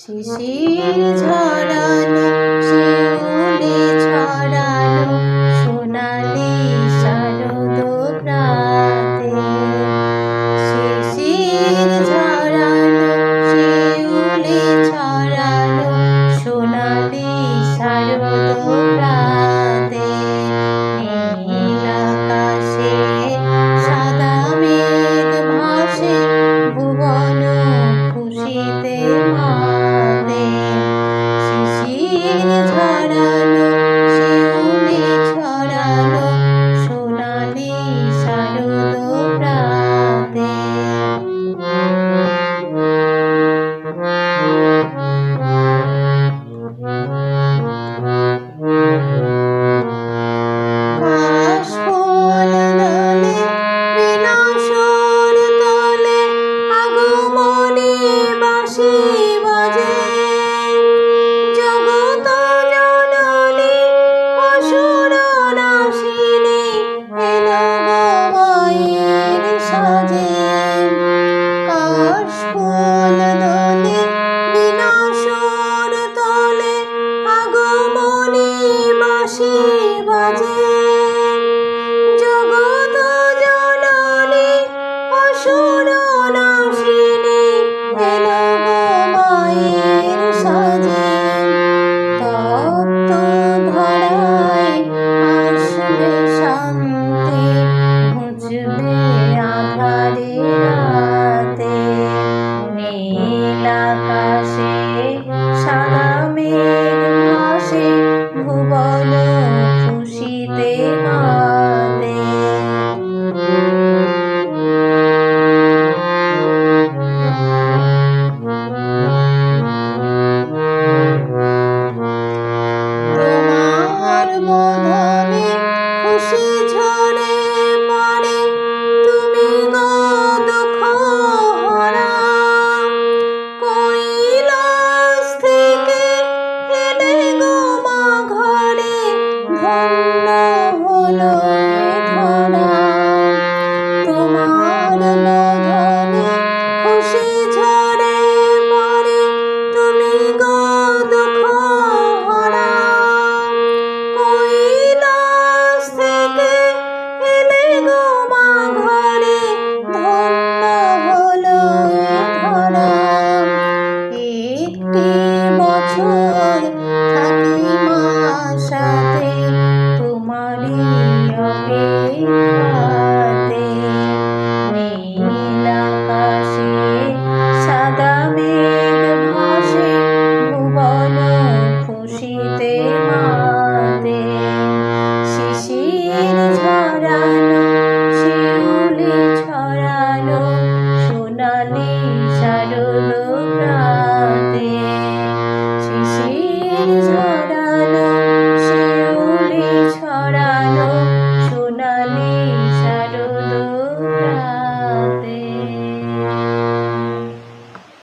শিশির ঝরানো বাঁশি বাজে। জগত জননী, অসুর নসিনী এলো গো মায়ের সাজে। তপ্ত ধরায় আসবে শান্তি, ঘুচবে আধারে রাতে। নীল আকাশে সাদা Jesus.